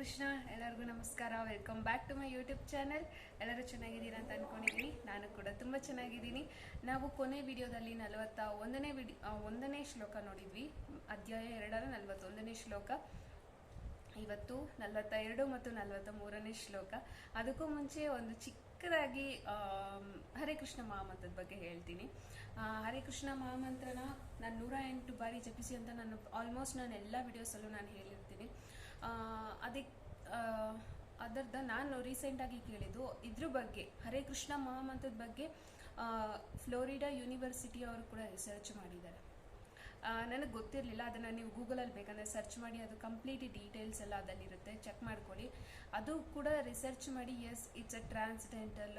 ಕೃಷ್ಣ, ಎಲ್ಲರಿಗೂ ನಮಸ್ಕಾರ. Welcome back to my YouTube channel ಎಲ್ಲರೂ ಚೆನ್ನಾಗಿದ್ದೀರಾ ಅಂತ ಅನ್ಕೊಂಡಿದ್ದೀನಿ ನಾನು ಕೂಡ ತುಂಬ ಚೆನ್ನಾಗಿದ್ದೀನಿ. ನಾವು ಕೊನೆ ವಿಡಿಯೋದಲ್ಲಿ ನಲವತ್ತ ಒಂದನೇ ವಿಡಿ ಒಂದನೇ ಶ್ಲೋಕ ನೋಡಿದ್ವಿ. ಅಧ್ಯಾಯ ಎರಡರ ನಲವತ್ತೊಂದನೇ ಶ್ಲೋಕ. ಇವತ್ತು ನಲವತ್ತ ಎರಡು ಮತ್ತು ನಲವತ್ತ ಮೂರನೇ ಶ್ಲೋಕ. ಅದಕ್ಕೂ ಮುಂಚೆ ಒಂದು ಚಿಕ್ಕದಾಗಿ ಹರೇ ಕೃಷ್ಣ ಮಹಾಮಂತ್ರದ ಬಗ್ಗೆ ಹೇಳ್ತೀನಿ. ಹರೇ ಕೃಷ್ಣ ಮಹಾಮಂತ್ರನ ನಾನು ನೂರ ಎಂಟು ಬಾರಿ ಜಪಿಸಿ ಅಂತ ನಾನು ಆಲ್ಮೋಸ್ಟ್ ನಾನು ಎಲ್ಲ ವಿಡಿಯೋಸಲ್ಲೂ ನಾನು ಹೇಳಿರ್ತೀನಿ ಅದಕ್ಕೆ ಅದರ್ದ ನಾನು ರೀಸೆಂಟಾಗಿ ಕೇಳಿದ್ದು ಇದ್ರ ಬಗ್ಗೆ, ಹರೇ ಕೃಷ್ಣ ಮಹಾಮಂತ್ರದ ಬಗ್ಗೆ ಫ್ಲೋರಿಡಾ ಯೂನಿವರ್ಸಿಟಿ ಅವರು ಕೂಡ ರಿಸರ್ಚ್ ಮಾಡಿದ್ದಾರೆ. ನನಗೆ ಗೊತ್ತಿರಲಿಲ್ಲ, ಅದನ್ನು ನೀವು ಗೂಗಲಲ್ಲಿ ಬೇಕಂದರೆ ಸರ್ಚ್ ಮಾಡಿ, ಅದು ಕಂಪ್ಲೀಟ್ ಡೀಟೇಲ್ಸ್ ಎಲ್ಲ ಅದಲ್ಲಿರುತ್ತೆ ಚೆಕ್ ಮಾಡ್ಕೊಳ್ಳಿ. ಅದು ಕೂಡ ರಿಸರ್ಚ್ ಮಾಡಿ yes it's a transcendental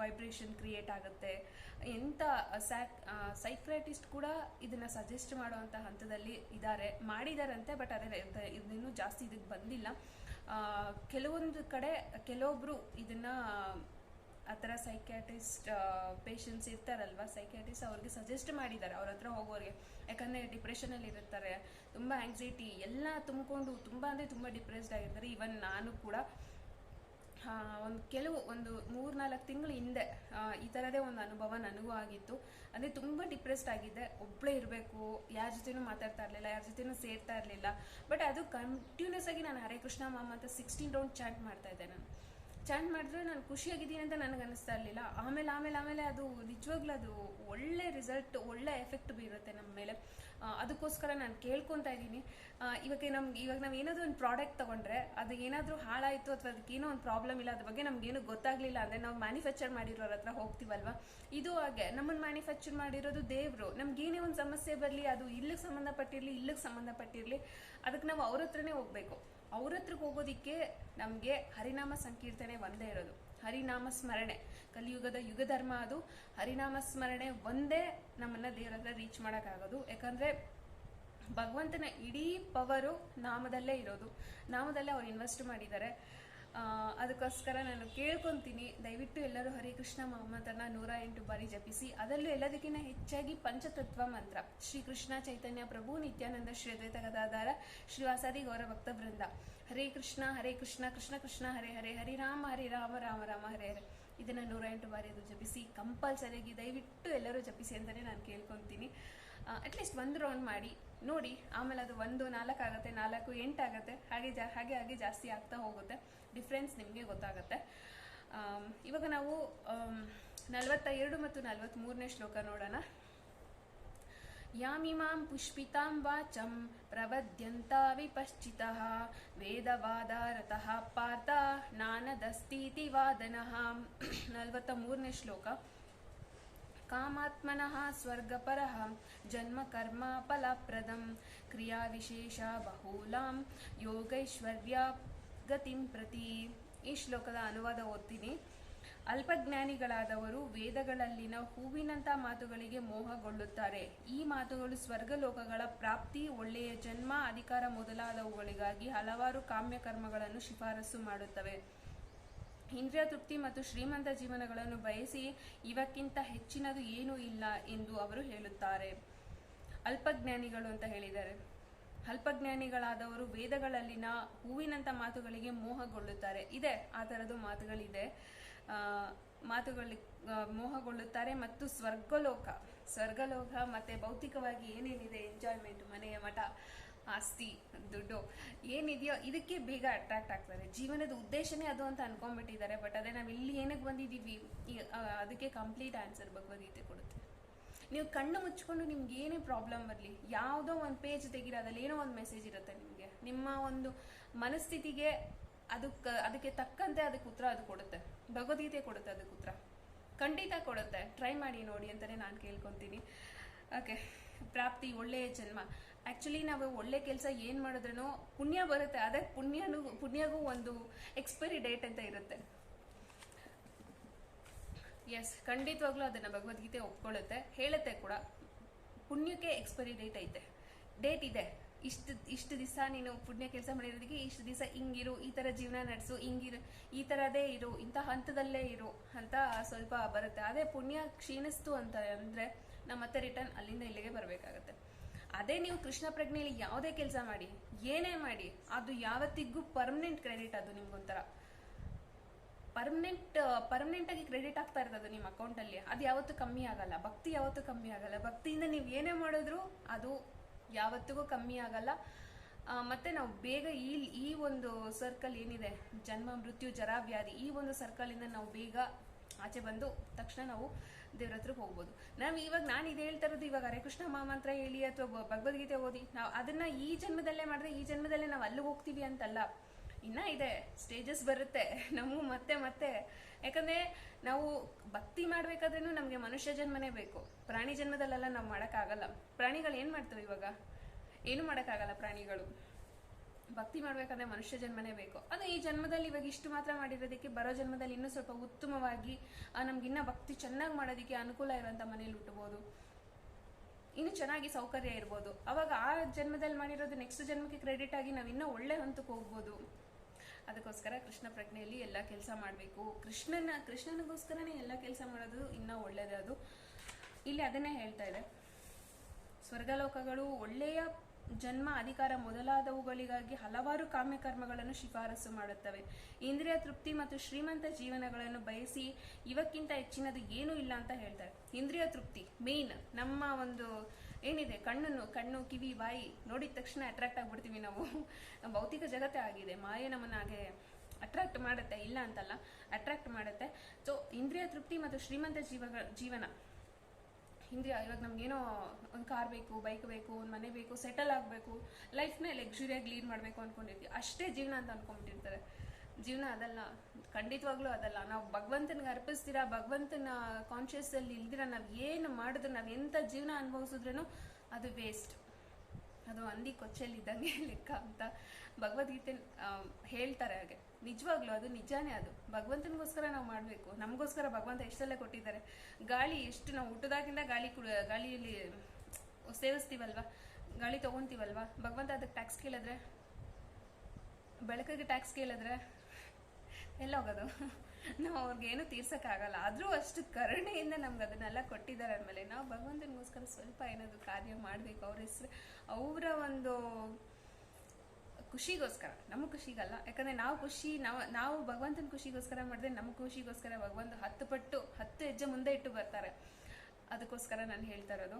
vibration create ಆಗುತ್ತೆ. ಎಂಥ ಸ್ಯಾಕ್ ಸೈಕ್ರೈಟಿಸ್ಟ್ ಕೂಡ ಇದನ್ನು ಸಜೆಸ್ಟ್ ಮಾಡುವಂಥ ಹಂತದಲ್ಲಿ ಇದ್ದಾರೆ ಮಾಡಿದಾರಂತೆ ಬಟ್ ಅದೇ ಇದನ್ನು ಜಾಸ್ತಿ ಇದಕ್ಕೆ ಬಂದಿಲ್ಲ. ಕೆಲವೊಂದು ಕಡೆ ಕೆಲವೊಬ್ಬರು ಇದನ್ನು, ಆ ಥರ ಸೈಕ್ಯಾಟಿಸ್ಟ್ ಪೇಷಂಟ್ಸ್ ಇರ್ತಾರಲ್ವ ಸೈಕ್ಯಾಟಿಸ್ಟ್ ಅವ್ರಿಗೆ ಸಜೆಸ್ಟ್ ಮಾಡಿದ್ದಾರೆ ಅವ್ರ ಹತ್ರ ಹೋಗೋರಿಗೆ. ಯಾಕಂದರೆ ಡಿಪ್ರೆಷನಲ್ಲಿ ಇರ್ತಾರೆ, ತುಂಬ ಆ್ಯಂಗ್ಸೈಟಿ ಎಲ್ಲ ತುಂಬಿಕೊಂಡು, ತುಂಬ ಅಂದರೆ ತುಂಬ ಡಿಪ್ರೆಸ್ಡ್ ಆಗಿರ್ತಾರೆ. ಈವನ್ ನಾನು ಕೂಡ ಒಂದು ಕೆಲವು, ಒಂದು ಮೂರು ನಾಲ್ಕು ತಿಂಗಳು ಹಿಂದೆ ಈ ಥರದೇ ಒಂದು ಅನುಭವ ನನಗೂ ಆಗಿತ್ತು. ಅಂದರೆ ತುಂಬ ಡಿಪ್ರೆಸ್ಡ್ ಆಗಿದ್ದೆ. ಒಬ್ಬಳೇ ಇರಬೇಕು, ಯಾರ ಜೊತೆನೂ ಮಾತಾಡ್ತಾ ಇರಲಿಲ್ಲ, ಯಾರ ಜೊತೆನೂ ಸೇರ್ತಾ ಇರಲಿಲ್ಲ. ಬಟ್ ಅದು ಕಂಟಿನ್ಯೂಸ್ ಆಗಿ ನಾನು ಹರೇ ಕೃಷ್ಣ ಮಾಮ ಅಂತ ಸಿಕ್ಸ್ಟೀನ್ ರೌಂಡ್ ಚಾಂಟ್ ಮಾಡ್ತಾ ಇದ್ದೆ ನಾನು. ಚಾಂಟ್ ಮಾಡಿದ್ರೆ ನಾನು ಖುಷಿಯಾಗಿದ್ದೀನಿ ಅಂತ ನನಗೆ ಅನಿಸ್ತಾ ಇರಲಿಲ್ಲ. ಆಮೇಲೆ ಆಮೇಲೆ ಆಮೇಲೆ ಅದು ನಿಜವಾಗ್ಲೂ ಅದು ಒಳ್ಳೆ ರಿಸಲ್ಟ್ ಒಳ್ಳೆ ಎಫೆಕ್ಟ್ ಬೀರುತ್ತೆ ನಮ್ಮ ಮೇಲೆ. ಅದಕ್ಕೋಸ್ಕರ ನಾನು ಕೇಳ್ಕೊತಾ ಇದ್ದೀನಿ. ಇವಾಗ ನಮ್ಗೆ, ಇವಾಗ ನಾವು ಏನಾದರೂ ಒಂದು ಪ್ರಾಡಕ್ಟ್ ತಗೊಂಡ್ರೆ ಅದು ಏನಾದರೂ ಹಾಳಾಯಿತು ಅಥವಾ ಅದಕ್ಕೆ ಏನೋ ಒಂದು ಪ್ರಾಬ್ಲಮ್ ಇಲ್ಲ ಅದ್ರ ಬಗ್ಗೆ ನಮ್ಗೇನು ಗೊತ್ತಾಗ್ಲಿಲ್ಲ ಅಂದರೆ ನಾವು ಮ್ಯಾನುಫ್ಯಾಕ್ಚರ್ ಮಾಡಿರೋರ ಹತ್ರ ಹೋಗ್ತೀವಲ್ವ? ಇದು ಹಾಗೆ ನಮ್ಮನ್ನು ಮ್ಯಾನುಫ್ಯಾಕ್ಚರ್ ಮಾಡಿರೋದು ದೇವರು. ನಮ್ಗೇನೇ ಒಂದು ಸಮಸ್ಯೆ ಬರಲಿ, ಅದು ಇಲ್ಲಿಗೆ ಸಂಬಂಧಪಟ್ಟಿರಲಿ ಇಲ್ಲಿಗೆ ಸಂಬಂಧಪಟ್ಟಿರಲಿ ಅದಕ್ಕೆ ನಾವು ಅವ್ರ ಹತ್ರನೇ ಹೋಗ್ಬೇಕು. ಅವ್ರ ಹತ್ರಕ್ಕೆ ಹೋಗೋದಿಕ್ಕೆ ನಮಗೆ ಹರಿನಾಮ ಸಂಕೀರ್ತನೆ ಒಂದೇ ಇರೋದು. ಹರಿನಾಮ ಸ್ಮರಣೆ. ಕಲಿಯುಗದ ಯುಗ ಧರ್ಮ ಅದು. ಹರಿನಾಮ ಸ್ಮರಣೆ ಒಂದೇ ನಮ್ಮನ್ನ ದೇವರ ಹತ್ರ ರೀಚ್ ಮಾಡೋಕ್ಕಾಗೋದು. ಯಾಕಂದ್ರೆ ಭಗವಂತನ ಇಡೀ ಪವರು ನಾಮದಲ್ಲೇ ಇರೋದು. ನಾಮದಲ್ಲೇ ಅವ್ರು ಇನ್ವೆಸ್ಟ್ ಮಾಡಿದ್ದಾರೆ. ಅದಕ್ಕೋಸ್ಕರ ನಾನು ಕೇಳ್ಕೊಂತೀನಿ. ದಯವಿಟ್ಟು ಎಲ್ಲರೂ ಹರೇ ಕೃಷ್ಣ ಮಹಮ್ಮದನ್ನ ನೂರ ಎಂಟು ಬಾರಿ ಜಪಿಸಿ. ಅದರಲ್ಲೂ ಎಲ್ಲದಕ್ಕಿಂತ ಹೆಚ್ಚಾಗಿ ಪಂಚತತ್ವ ಮಂತ್ರ. ಶ್ರೀ ಕೃಷ್ಣ ಚೈತನ್ಯ ಪ್ರಭು ನಿತ್ಯಾನಂದ ಶ್ರೀ ಅದ್ವೈತ ಶ್ರೀವಾಸಾದಿ ಗೌರ ಭಕ್ತ ವೃಂದ. ಹರೇ ಕೃಷ್ಣ ಹರೇ ಕೃಷ್ಣ ಕೃಷ್ಣ ಕೃಷ್ಣ, ಹರೇ ಹರೇ, ಹರಿ ರಾಮ ಹರಿ ರಾಮ ರಾಮ ರಾಮ, ಹರೇ ಹರೇ. ಇದನ್ನ ನೂರ ಎಂಟು ಬಾರಿ ಅದು ಜಪಿಸಿ. ಕಂಪಲ್ಸರಿಯಾಗಿ ದಯವಿಟ್ಟು ಎಲ್ಲರೂ ಜಪಿಸಿ ಅಂತಲೇ ನಾನು ಕೇಳ್ಕೊತೀನಿ. ಅಟ್ಲೀಸ್ಟ್ ಒಂದು ರೌಂಡ್ ಮಾಡಿ, ನೋಡಿ, ಆಮೇಲೆ ಅದು ಒಂದು, ನಾಲ್ಕು ಆಗುತ್ತೆ, ನಾಲ್ಕು, ಎಂಟು ಆಗುತ್ತೆ, ಹಾಗೆ ಜಾ, ಹಾಗೆ ಹಾಗೆ ಜಾಸ್ತಿ ಆಗ್ತಾ ಹೋಗುತ್ತೆ. ಡಿಫ್ರೆನ್ಸ್ ನಿಮಗೆ ಗೊತ್ತಾಗುತ್ತೆ. ಇವಾಗ ನಾವು ನಲವತ್ತ ಎರಡು ಮತ್ತು ನಲವತ್ತ್ಮೂರನೇ ಶ್ಲೋಕ ನೋಡೋಣ. ಯಾಮಿಮಾಂ ಪುಷ್ಪಿತಾಂ ವಾಚಂ ಪ್ರವದ್ಯಂತ ವಿಪಶ್ಚಿತಃ ವೇದವಾದಾರತಃ ಪಾರ್ಥ ನಾನದಸ್ತೀತಿ ವಾದನಃ ನಲವತ್ತ ಮೂರನೇ ಶ್ಲೋಕ. ಕಾಮಾತ್ಮನಃ ಸ್ವರ್ಗಪರಃ ಜನ್ಮ ಕರ್ಮ ಫಲಪ್ರದಂ ಕ್ರಿಯಾವಿಶೇಷ ಬಹುಲಾಂ ಯೋಗೈಶ್ವರ್ಯ ಗತಿಂ ಪ್ರತಿ. ಈ ಶ್ಲೋಕದ ಅನುವಾದ ಓದ್ತೀನಿ. ಅಲ್ಪಜ್ಞಾನಿಗಳಾದವರು ವೇದಗಳಲ್ಲಿನ ಹೂವಿನಂಥ ಮಾತುಗಳಿಗೆ ಮೋಹಗೊಳ್ಳುತ್ತಾರೆ. ಈ ಮಾತುಗಳು ಸ್ವರ್ಗಲೋಕಗಳ ಪ್ರಾಪ್ತಿ, ಒಳ್ಳೆಯ ಜನ್ಮ, ಅಧಿಕಾರ ಮೊದಲಾದವುಗಳಿಗಾಗಿ ಹಲವಾರು ಕಾಮ್ಯ ಕರ್ಮಗಳನ್ನು ಶಿಫಾರಸು ಮಾಡುತ್ತವೆ. ಇಂದ್ರಿಯ ತೃಪ್ತಿ ಮತ್ತು ಶ್ರೀಮಂತ ಜೀವನಗಳನ್ನು ಬಯಸಿ ಇವಕ್ಕಿಂತ ಹೆಚ್ಚಿನದು ಏನೂ ಇಲ್ಲ ಎಂದು ಅವರು ಹೇಳುತ್ತಾರೆ. ಅಲ್ಪಜ್ಞಾನಿಗಳು ಅಂತ ಹೇಳಿದ್ದಾರೆ. ಅಲ್ಪಜ್ಞಾನಿಗಳಾದವರು ವೇದಗಳಲ್ಲಿನ ಹೂವಿನಂಥ ಮಾತುಗಳಿಗೆ ಮೋಹಗೊಳ್ಳುತ್ತಾರೆ. ಇದೆ, ಆ ಥರದ್ದು ಮಾತುಗಳಿದೆ. ಮಾತುಗಳಿ ಮೋಹಗೊಳ್ಳುತ್ತಾರೆ ಮತ್ತು ಸ್ವರ್ಗಲೋಕ. ಸ್ವರ್ಗಲೋಕ ಮತ್ತೆ ಭೌತಿಕವಾಗಿ ಏನೇನಿದೆ? ಎಂಜಾಯ್ಮೆಂಟ್ ಮನೆಯ ಮಠ. ಆಸ್ತಿ, ದುಡ್ಡು ಏನಿದೆಯೋ ಇದಕ್ಕೆ ಬೇಗ ಅಟ್ರಾಕ್ಟ್ ಆಗ್ತಾರೆ ಜೀವನದ ಉದ್ದೇಶನೇ ಅದು ಅಂತ ಅನ್ಕೊಂಡ್ಬಿಟ್ಟಿದ್ದಾರೆ ಬಟ್ ಅದೇ ನಾವು ಇಲ್ಲಿ ಏನಕ್ಕೆ ಬಂದಿದ್ದೀವಿ ಅದಕ್ಕೆ ಕಂಪ್ಲೀಟ್ ಆನ್ಸರ್ ಭಗವದ್ಗೀತೆ ಕೊಡುತ್ತೆ. ನೀವು ಕಣ್ಣು ಮುಚ್ಕೊಂಡು ನಿಮ್ಗೆ ಏನೇ ಪ್ರಾಬ್ಲಮ್ ಬರಲಿ, ಯಾವುದೋ ಒಂದು ಪೇಜ್ ತೆಗಿರೋದ್ರಲ್ಲಿ ಏನೋ ಒಂದು ಮೆಸೇಜ್ ಇರುತ್ತೆ ನಿಮಗೆ. ನಿಮ್ಮ ಒಂದು ಮನಸ್ಥಿತಿಗೆ ಅದಕ್ಕೆ ಅದಕ್ಕೆ ತಕ್ಕಂತೆ ಅದಕ್ಕೆ ಉತ್ತರ ಅದು ಕೊಡುತ್ತೆ. ಭಗವದ್ಗೀತೆ ಕೊಡುತ್ತೆ ಅದಕ್ಕೆ ಉತ್ತರ. ಖಂಡಿತ ಕೊಡುತ್ತೆ. ಟ್ರೈ ಮಾಡಿ ನೋಡಿ ಅಂತಲೇ ನಾನು ಕೇಳ್ಕೊತೀನಿ. ಓಕೆ ಪ್ರಾಪ್ತಿ ಒಳ್ಳೆಯ ಜನ್ಮ. ಆ್ಯಕ್ಚುಲಿ ನಾವು ಒಳ್ಳೆ ಕೆಲಸ ಏನು ಮಾಡಿದ್ರೂ ಪುಣ್ಯ ಬರುತ್ತೆ. ಅದೇ ಪುಣ್ಯನೂ, ಪುಣ್ಯಗೂ ಒಂದು ಎಕ್ಸ್ಪೈರಿ ಡೇಟ್ ಅಂತ ಇರುತ್ತೆ. ಎಸ್ ಖಂಡಿತವಾಗ್ಲೂ ಅದನ್ನ ಭಗವದ್ಗೀತೆ ಒಪ್ಕೊಳ್ಳುತ್ತೆ. ಹೇಳುತ್ತೆ ಕೂಡ. ಪುಣ್ಯಕ್ಕೆ ಎಕ್ಸ್ಪೈರಿ ಡೇಟ್ ಐತೆ. ಡೇಟ್ ಇದೆ. ಇಷ್ಟು ಇಷ್ಟು ದಿವಸ ನೀನು ಪುಣ್ಯ ಕೆಲಸ ಮಾಡಿರೋದಕ್ಕೆ ಇಷ್ಟು ದಿವಸ ಹಿಂಗಿರು, ಈ ಥರ ಜೀವನ ನಡೆಸು, ಹಿಂಗಿರು, ಈ ಥರದೇ ಇರು, ಇಂಥ ಹಂತದಲ್ಲೇ ಇರು ಅಂತ ಸ್ವಲ್ಪ ಬರುತ್ತೆ. ಅದೇ ಪುಣ್ಯ ಕ್ಷೀಣಿಸ್ತು ಅಂತ ಅಂದರೆ ನಮ್ಮ ಮತ್ತೆ ರಿಟರ್ನ್ ಅಲ್ಲಿಂದ ಇಲ್ಲಿಗೆ ಬರಬೇಕಾಗತ್ತೆ. ಅದೇ ನೀವು ಕೃಷ್ಣ ಪ್ರಜ್ಞೆಯಲ್ಲಿ ಯಾವುದೇ ಕೆಲಸ ಮಾಡಿ, ಏನೇ ಮಾಡಿ, ಅದು ಯಾವತ್ತಿಗೂ ಪರ್ಮನೆಂಟ್ ಕ್ರೆಡಿಟ್ ಅದು ನಿಮ್ಗೊಂಥರ. ಪರ್ಮನೆಂಟ್ ಪರ್ಮನೆಂಟ್ ಆಗಿ ಕ್ರೆಡಿಟ್ ಆಗ್ತಾ ಇರ್ತದೆ ನಿಮ್ಮ ಅಕೌಂಟ್ ಅಲ್ಲಿ. ಅದು ಯಾವತ್ತೂ ಕಮ್ಮಿ ಆಗಲ್ಲ. ಭಕ್ತಿ ಯಾವತ್ತೂ ಕಮ್ಮಿ ಆಗಲ್ಲ. ಭಕ್ತಿಯಿಂದ ನೀವು ಏನೇ ಮಾಡಿದ್ರು ಅದು ಯಾವತ್ತಿಗೂ ಕಮ್ಮಿ ಆಗಲ್ಲ. ಮತ್ತೆ ನಾವು ಬೇಗ ಈ ಈ ಒಂದು ಸರ್ಕಲ್ ಏನಿದೆ, ಜನ್ಮ, ಮೃತ್ಯು, ಜರ, ವ್ಯಾಧಿ ಈ ಒಂದು ಸರ್ಕಲ್ ಇಂದ ನಾವು ಬೇಗ ಆಚೆ ಬಂದು ತಕ್ಷಣ ನಾವು ದೇವ್ರ ಹತ್ರ ಹೋಗ್ಬೋದು. ನಾವು ಇವಾಗ ನಾನು ಇದು ಹೇಳ್ತಾ ಇರೋದು ಇವಾಗ ಹರೇ ಕೃಷ್ಣ ಮಹಾಮಂತ್ರ ಹೇಳಿ ಅಥವಾ ಭಗವದ್ಗೀತೆ ಓದಿ, ನಾವು ಅದನ್ನ ಈ ಜನ್ಮದಲ್ಲೇ ಮಾಡಿದ್ರೆ ಈ ಜನ್ಮದಲ್ಲೇ ನಾವು ಅಲ್ಲಿಗೆ ಹೋಗ್ತೀವಿ ಅಂತಲ್ಲ. ಇನ್ನ ಇದೆ ಸ್ಟೇಜಸ್ ಬರುತ್ತೆ. ನಮಗೂ ಮತ್ತೆ ಮತ್ತೆ. ಯಾಕಂದ್ರೆ ನಾವು ಭಕ್ತಿ ಮಾಡ್ಬೇಕಾದ್ರೂ ನಮಗೆ ಮನುಷ್ಯ ಜನ್ಮನೇ ಬೇಕು. ಪ್ರಾಣಿ ಜನ್ಮದಲ್ಲೆಲ್ಲ ನಾವು ಮಾಡೋಕ್ಕಾಗಲ್ಲ. ಪ್ರಾಣಿಗಳು ಏನು ಮಾಡ್ತವೆ ಇವಾಗ? ಏನು ಮಾಡೋಕ್ಕಾಗಲ್ಲ ಪ್ರಾಣಿಗಳು? ಭಕ್ತಿ ಮಾಡ್ಬೇಕಂದ್ರೆ ಮನುಷ್ಯ ಜನ್ಮನೇ ಬೇಕು. ಅದು ಈ ಜನ್ಮದಲ್ಲಿ ಇವಾಗ ಇಷ್ಟು ಮಾತ್ರ ಮಾಡಿರೋದಕ್ಕೆ ಬರೋ ಜನ್ಮದಲ್ಲಿ ಇನ್ನೂ ಸ್ವಲ್ಪ ಉತ್ತಮವಾಗಿ ನಮ್ಗಿನ್ನ ಭಕ್ತಿ ಚೆನ್ನಾಗಿ ಮಾಡೋದಕ್ಕೆ ಅನುಕೂಲ ಇರುವಂತ ಮನೇಲಿ ಹುಟ್ಟಬಹುದು ಇನ್ನು ಚೆನ್ನಾಗಿ ಸೌಕರ್ಯ ಇರ್ಬೋದು. ಅವಾಗ ಆ ಜನ್ಮದಲ್ಲಿ ಮಾಡಿರೋದು ನೆಕ್ಸ್ಟ್ ಜನ್ಮಕ್ಕೆ ಕ್ರೆಡಿಟ್ ಆಗಿ ನಾವು ಇನ್ನೂ ಒಳ್ಳೆ ಹಂತಕ್ಕೆ ಹೋಗ್ಬೋದು. ಅದಕ್ಕೋಸ್ಕರ ಕೃಷ್ಣ ಪ್ರಜ್ಞೆಯಲ್ಲಿ ಎಲ್ಲ ಕೆಲಸ ಮಾಡಬೇಕು. ಕೃಷ್ಣನ, ಕೃಷ್ಣನಿಗೋಸ್ಕರನೇ ಎಲ್ಲ ಕೆಲಸ ಮಾಡೋದು ಇನ್ನೂ ಒಳ್ಳೇದೇ. ಅದು. ಇಲ್ಲಿ ಅದನ್ನೇ ಹೇಳ್ತಾ ಇದೆ ಸ್ವರ್ಗಲೋಕಗಳು ಒಳ್ಳೆಯ ಜನ್ಮ ಅಧಿಕಾರ ಮೊದಲಾದವುಗಳಿಗಾಗಿ ಹಲವಾರು ಕಾಮ್ಯಕರ್ಮಗಳನ್ನು ಶಿಫಾರಸು ಮಾಡುತ್ತವೆ. ಇಂದ್ರಿಯ ತೃಪ್ತಿ ಮತ್ತು ಶ್ರೀಮಂತ ಜೀವನಗಳನ್ನು ಬಯಸಿ ಇವಕ್ಕಿಂತ ಹೆಚ್ಚಿನದು ಏನೂ ಇಲ್ಲ ಅಂತ ಹೇಳ್ತಾರೆ. ಇಂದ್ರಿಯ ತೃಪ್ತಿ ಮೇನ್ ನಮ್ಮ ಒಂದು ಏನಿದೆ, ಕಣ್ಣನ್ನು, ಕಣ್ಣು, ಕಿವಿ, ಬಾಯಿ ನೋಡಿದ ತಕ್ಷಣ ಅಟ್ರಾಕ್ಟ್ ಆಗ್ಬಿಡ್ತೀವಿ ನಾವು. ಭೌತಿಕ ಜಗತ್ತೇ ಆಗಿದೆ. ಮಾಯೆ ನಮ್ಮನ್ನ ಹಾಗೆ ಅಟ್ರಾಕ್ಟ್ ಮಾಡುತ್ತೆ, ಇಲ್ಲ ಅಂತಲ್ಲ ಅಟ್ರಾಕ್ಟ್ ಮಾಡುತ್ತೆ. ಸೊ ಇಂದ್ರಿಯ ತೃಪ್ತಿ ಮತ್ತು ಶ್ರೀಮಂತ ಜೀವಗಳ, ಜೀವನ ಹಿಂದೆ ಇವಾಗ ನಮ್ಗೇನೋ ಒಂದು ಕಾರ್ ಬೇಕು ಬೈಕ್ ಬೇಕು, ಒಂದು ಮನೆ ಬೇಕು ಸೆಟಲ್ ಆಗಬೇಕು ಲೈಫ್ನ ಲಕ್ಸುರಿಯಾಗಿ ಲೀಡ್ ಮಾಡಬೇಕು ಅನ್ಕೊಂಡಿರ್ತೀವಿ. ಅಷ್ಟೇ ಜೀವನ ಅಂತ ಅನ್ಕೊಂಡ್ಬಿಟ್ಟಿರ್ತಾರೆ. ಜೀವನ ಅದಲ್ಲ, ಖಂಡಿತವಾಗ್ಲೂ ಅದಲ್ಲ. ನಾವು ಭಗವಂತನಿಗೆ ಅರ್ಪಿಸ್ತೀರಾ, ಭಗವಂತನ ಕಾನ್ಶಿಯಸ್ ಅಲ್ಲಿ ಇಲ್ದಿರ, ನಾವು ಏನು ಮಾಡಿದ್ರೆ, ನಾವು ಎಂಥ ಜೀವನ ಅನುಭವಿಸಿದ್ರೂ ಅದು ವೇಸ್ಟ್ ಅದು ಹಂದಿ ಕೊಚ್ಚಲ್ಲಿ ಇದ್ದಂಗೆ ಲೆಕ್ಕ ಅಂತ. ಭಗವದ್ಗೀತೆ ಹೇಳ್ತಾರೆ ಹಾಗೆ. ನಿಜವಾಗ್ಲೂ ಅದು ನಿಜಾನೇ ಅದು. ಭಗವಂತನಿಗೋಸ್ಕರ ನಾವು ಮಾಡಬೇಕು. ನಮಗೋಸ್ಕರ ಭಗವಂತ ಎಷ್ಟೆಲ್ಲ ಕೊಟ್ಟಿದ್ದಾರೆ. ಗಾಳಿ ಎಷ್ಟು ನಾವು ಹುಟ್ಟದಾಗಿಂದ ಗಾಳಿ ಕುಡ, ಗಾಳಿಯಲ್ಲಿ ಸೇವಿಸ್ತೀವಲ್ವಾ? ಗಾಳಿ ತಗೊಂತೀವಲ್ವಾ? ಭಗವಂತ ಅದಕ್ಕೆ ಟ್ಯಾಕ್ಸ್ ಕೇಳಿದ್ರೆ? ಬೆಳಕಿಗೆ ಟ್ಯಾಕ್ಸ್ ಕೇಳಿದ್ರೆ? ಎಲ್ಲ ಹೋಗೋದು ನಾವು ಅವ್ರಿಗೇನು ತೀರ್ಸಕ್ಕಾಗಲ್ಲ. ಆದರೂ ಅಷ್ಟು ಕರುಣೆಯಿಂದ ನಮ್ಗೆ ಅದನ್ನೆಲ್ಲ ಕೊಟ್ಟಿದ್ದಾರೆ ಅಂದಮೇಲೆ ನಾವು ಭಗವಂತನಿಗೋಸ್ಕರ ಸ್ವಲ್ಪ ಏನಾದರೂ ಕಾರ್ಯ ಮಾಡಬೇಕು. ಅವ್ರ ಹೆಸರು, ಅವರ ಒಂದು ಖುಷಿಗೋಸ್ಕರ, ನಮ್ಮ ಖುಷಿಗಲ್ಲ. ಯಾಕಂದ್ರೆ ನಾವು ಖುಷಿ, ನಾವು ನಾವು ಭಗವಂತನ ಖುಷಿಗೋಸ್ಕರ ಮಾಡಿದ್ರೆ ನಮ್ಮ ಖುಷಿಗೋಸ್ಕರ ಭಗವಂತ ಹತ್ತು ಪಟ್ಟು, ಹತ್ತು ಹೆಜ್ಜೆ ಮುಂದೆ ಇಟ್ಟು ಬರ್ತಾರೆ. ಅದಕ್ಕೋಸ್ಕರ ನಾನು ಹೇಳ್ತಾ ಇರೋದು,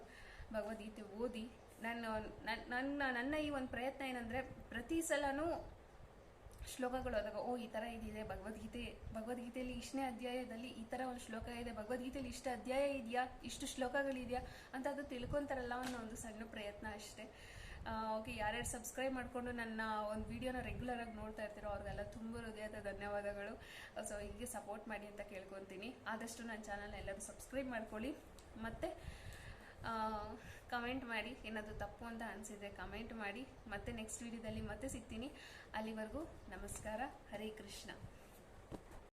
ಭಗವದ್ಗೀತೆ ಓದಿ ನಾನು, ನನ್ನ ನನ್ನ ನನ್ನ ಈ ಒಂದು ಪ್ರಯತ್ನ ಏನಂದ್ರೆ ಪ್ರತಿ ಸಲನೂ ಶ್ಲೋಕಗಳು ಅದಾಗ ಓ, ಈ ಥರ ಇದಿದೆ, ಭಗವದ್ಗೀತೆ, ಭಗವದ್ಗೀತೆಯಲ್ಲಿ ಇಷ್ಟನೇ ಅಧ್ಯಾಯದಲ್ಲಿ ಈ ಥರ ಒಂದು ಶ್ಲೋಕ ಇದೆ, ಭಗವದ್ಗೀತೆಯಲ್ಲಿ ಇಷ್ಟು ಅಧ್ಯಾಯ ಇದೆಯಾ, ಇಷ್ಟು ಶ್ಲೋಕಗಳಿದೆಯಾ ಅಂತ ಅದು ತಿಳ್ಕೊಂತಾರಲ್ಲ ಅನ್ನೋ ಒಂದು ಸಣ್ಣ ಪ್ರಯತ್ನ ಅಷ್ಟೇ. ಓಕೆ ಯಾರ್ಯಾರು ಸಬ್ಸ್ಕ್ರೈಬ್ ಮಾಡಿಕೊಂಡು ನನ್ನ ಒಂದು ವಿಡಿಯೋನ ರೆಗ್ಯುಲರ್ ಆಗಿ ನೋಡ್ತಾ ಇರ್ತೀರೋ ಅವ್ರಿಗೆಲ್ಲ ತುಂಬ ಹೃದಯದ ಧನ್ಯವಾದಗಳು. ಸೊ ಹೀಗೆ ಸಪೋರ್ಟ್ ಮಾಡಿ ಅಂತ ಕೇಳ್ಕೊತೀನಿ. ಆದಷ್ಟು ನನ್ನ ಚಾನಲ್ನ ಎಲ್ಲರೂ ಸಬ್ಸ್ಕ್ರೈಬ್ ಮಾಡ್ಕೊಳ್ಳಿ. ಮತ್ತು ಕಮೆಂಟ್ ಮಾಡಿ. ಏನಾದರೂ ತಪ್ಪು ಅಂತ ಅನಿಸಿದೆ ಕಮೆಂಟ್ ಮಾಡಿ. ಮತ್ತೆ ನೆಕ್ಸ್ಟ್ ವಿಡಿಯೋದಲ್ಲಿ ಮತ್ತೆ ಸಿಗ್ತೀನಿ. ಅಲ್ಲಿವರೆಗೂ ನಮಸ್ಕಾರ. ಹರೇ ಕೃಷ್ಣ.